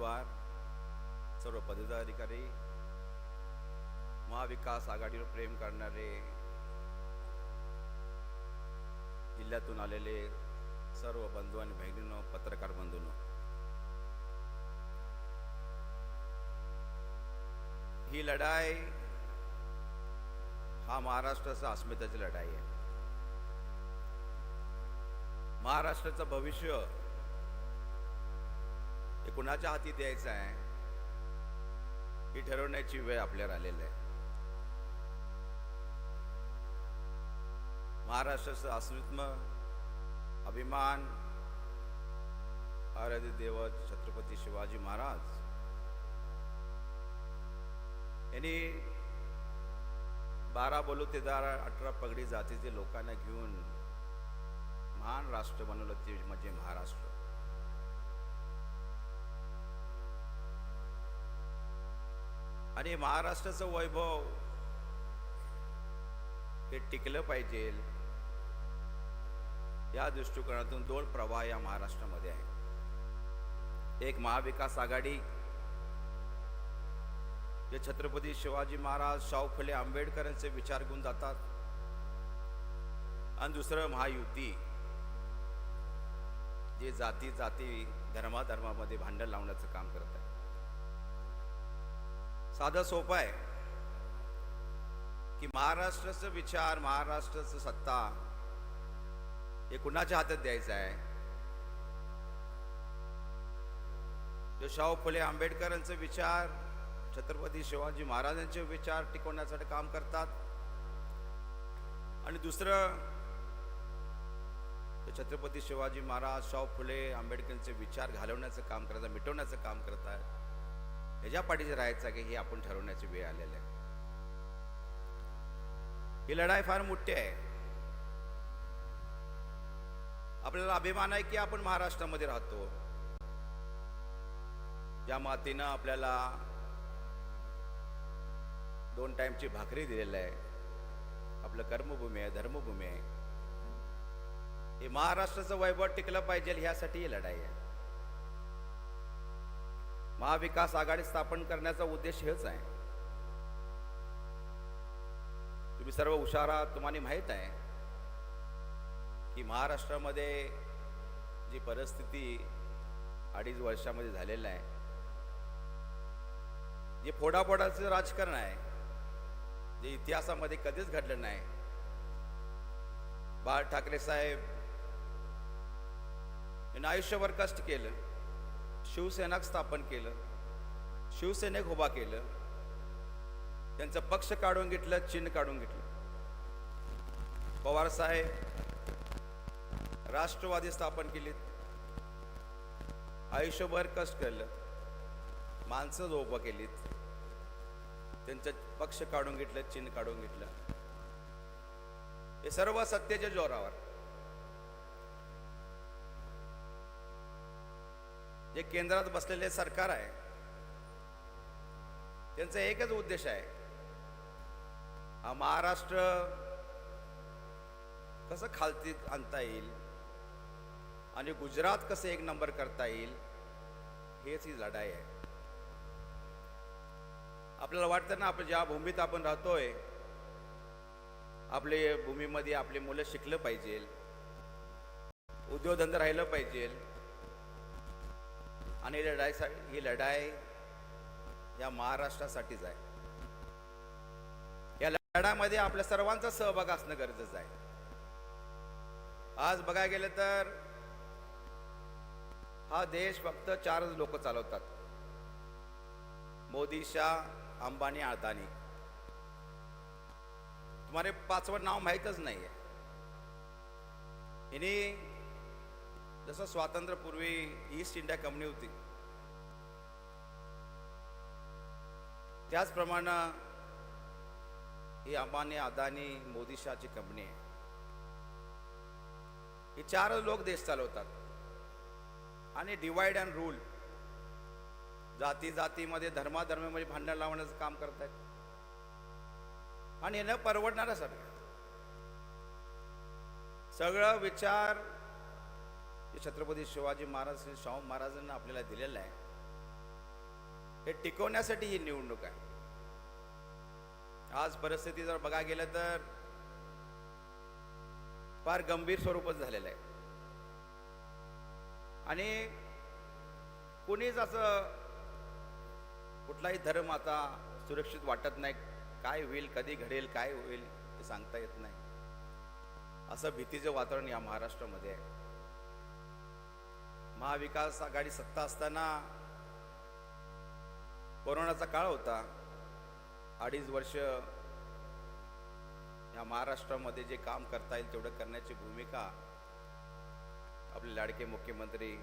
उमेदवार सर्व पदाधिकारी महाविकास आघाडीवर प्रेम करणारे जिल्ह्यातून आलेले सर्व बंधू आणि बहिणींनो पत्रकार बंधूंनो ही लढाई हा महाराष्ट्राचा अस्मिताची लढाई आहे. महाराष्ट्राचं भविष्य ते कुणाच्या हाती द्यायचं आहे? ही ठरवण्याची वेळ आपल्यावर आलेली आहे. महाराष्ट्राचं अस्मित्व अभिमान आराध्य देवत छत्रपती शिवाजी महाराज यांनी बारा बलुतेदार अठरा पगडी जातीचे लोकांना घेऊन महान राष्ट्र बनवलं ते म्हणजे महाराष्ट्र. आणि महाराष्ट्राचं वैभव हे टिकलं पाहिजे. या दृष्टिकोनातून दोन प्रवाह या महाराष्ट्रामध्ये आहे एक महाविकास आघाडी जे छत्रपती शिवाजी महाराज शाहू फुले आंबेडकरांचे विचार घेऊन जातात. आणि दुसरं महायुती जे जाती जाती धर्माधर्मामध्ये भांडण लावण्याचं काम करत आहे. साधं सोपं आहे. की महाराष्ट्राचं विचार महाराष्ट्राचं सत्ता हे कुणाच्या हातात द्यायचं आहे? जो शाहू फुले आंबेडकरांचा विचार छत्रपती शिवाजी महाराजांचे विचार टिकवण्यासाठी काम करतात. आणि दुसरं छत्रपती शिवाजी महाराज शाहू फुले आंबेडकरांचे विचार घालवण्याचं काम करतात मिटवण्याचं काम करत आहेत ह्याच्या पाठीचे राहायचं की हे आपण ठरवण्याची वेळ आलेली आहे. ही लढाई फार मोठी आहे. आपल्याला अभिमान आहे की आपण महाराष्ट्रामध्ये राहतो. ज्या मातीनं आपल्याला दोन टाइमची भाकरी दिलेलं आहे. आपलं कर्मभूमी आहे धर्मभूमी आहे. हे महाराष्ट्राचं वैभव टिकलं पाहिजे ह्यासाठी ही लढाई आहे. महाविकास आघाडी स्थापन करण्याचा उद्देश हेच आहे. तुम्ही सर्व हुशार आहात तुम्हाला माहीत आहे की महाराष्ट्रामध्ये जी परिस्थिती अडीच वर्षामध्ये झालेलं आहे जे फोडाफोडाचं राजकारण आहे जे इतिहासामध्ये कधीच घडलं नाही. बाळ ठाकरे साहेब यांनी आयुष्यभर कष्ट केलं. शिवसेना स्थापन केलं शिवसेनेक उभा केलं त्यांचं पक्ष काढून घेतलं चिन्ह काढून घेतलं. पवार साहेब राष्ट्रवादी स्थापन केलीत. आयुष्यभर कष्ट केलं. माणसं उभं केलीत. त्यांचं पक्ष काढून घेतलं चिन्ह काढून घेतलं. हे सर्व सत्तेच्या जोरावर. जे केंद्रात बसलेले सरकार आहे त्यांचा एकच उद्देश आहे. हा महाराष्ट्र कसं खालती आणता येईल आणि गुजरात कसं एक नंबर करता येईल हेच ही लढाई आहे. आपल्याला वाटतं ना आपण ज्या भूमीत आपण राहतोय आपले भूमीमध्ये आपली मुलं शिकलं पाहिजे उद्योगधंदा राहिलं पाहिजे आणि लढाईसाठी ही लढाई या महाराष्ट्रासाठीच आहे. या लढ्यामध्ये आपल्या सर्वांचा सहभाग असणं गरजेचं आहे. आज बघायला गेलं तर हा देश फक्त चारच लोक चालवतात. मोदी शाह अंबानी अदानी तुम्हाला पाचवं नाव माहीतच नाही आहे हिने जसं स्वातंत्र्यपूर्वी ईस्ट इंडिया कंपनी होती. त्याचप्रमाणे ही अंबानी अदानी मोदीशाची कंपनी आहे. हे चार लोक देश चालवतात. आणि डिवाइड अँड रूल जाती जातीमध्ये धर्माधर्मामध्ये भांडण लावण्याचं काम करत आहेत आणि हे न परवडणारं सगळं. सगळं विचार जे छत्रपती शिवाजी महाराज श्री शाहू महाराजांना आपल्याला दिलेलं आहे. हे टिकवण्यासाठी ही निवडणूक आहे. आज परिस्थिती जर बघा गेलं तर फार गंभीर स्वरूपच झालेलं आहे. आणि कुणीच असं कुठलाही धर्म आता सुरक्षित वाटत नाही. काय होईल कधी घडेल काय होईल ते सांगता येत नाही. असं भीतीचं वातावरण या महाराष्ट्रामध्ये आहे. महाविकास आघाडी सत्ता असताना कोरोनाचा काळ होता. अडीच वर्ष या महाराष्ट्रामध्ये जे काम करता येईल तेवढं करण्याची भूमिका आपले लाडके मुख्यमंत्री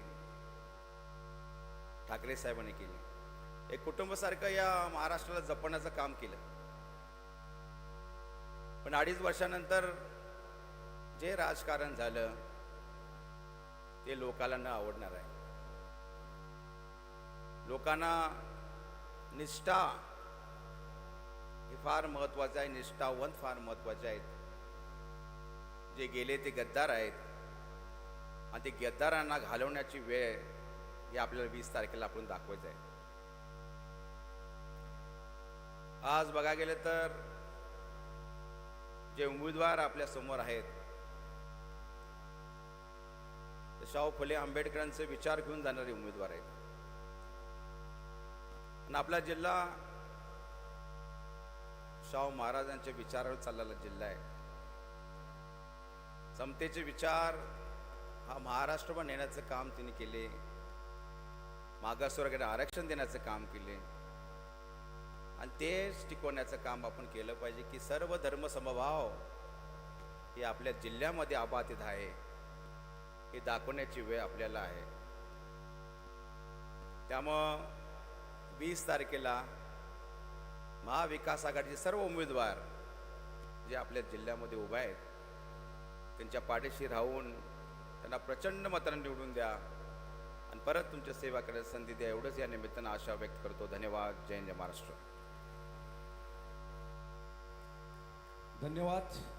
ठाकरे साहेबांनी केली. एक कुटुंबासारखं या महाराष्ट्राला जपण्याचं काम केलं. पण अडीच वर्षानंतर जे राजकारण झालं ते लोकाला न आवडणार आहे. लोकांना निष्ठा हे फार महत्त्वाचं आहे. निष्ठावंत फार महत्त्वाचे आहेत. जे गेले ते गद्दार आहेत. आणि ते गद्दारांना घालवण्याची वेळ हे आपल्याला वीस तारखेला आपण दाखवायचं आहे. आज बघा गेलं तर जे उमेदवार आपल्यासमोर आहेत शाहू फुले आंबेडकरांचे विचार घेऊन जाणारे उमेदवार आहेत. आणि आपला जिल्हा शाहू महाराजांच्या विचारावर चाललेला जिल्हा आहे. समतेचे विचार हा महाराष्ट्रभर नेण्याचं काम तिने केले. मागासवर्गाने आरक्षण देण्याचं काम केले. आणि तेच टिकवण्याचं काम आपण केलं पाहिजे की सर्व धर्मसमभाव हे आपल्या जिल्ह्यामध्ये आबाधित आहे. हे दाखवण्याची वेळ आपल्याला आहे. त्यामुळं वीस तारखेला महाविकास आघाडीचे सर्व उमेदवार जे आपल्या जिल्ह्यामध्ये उभे आहेत त्यांच्या पाठीशी राहून त्यांना प्रचंड मतानं निवडून द्या आणि परत तुमच्या सेवा करण्याची संधी द्या. एवढंच या निमित्तानं आशा व्यक्त करतो. धन्यवाद. जय जय महाराष्ट्र. धन्यवाद.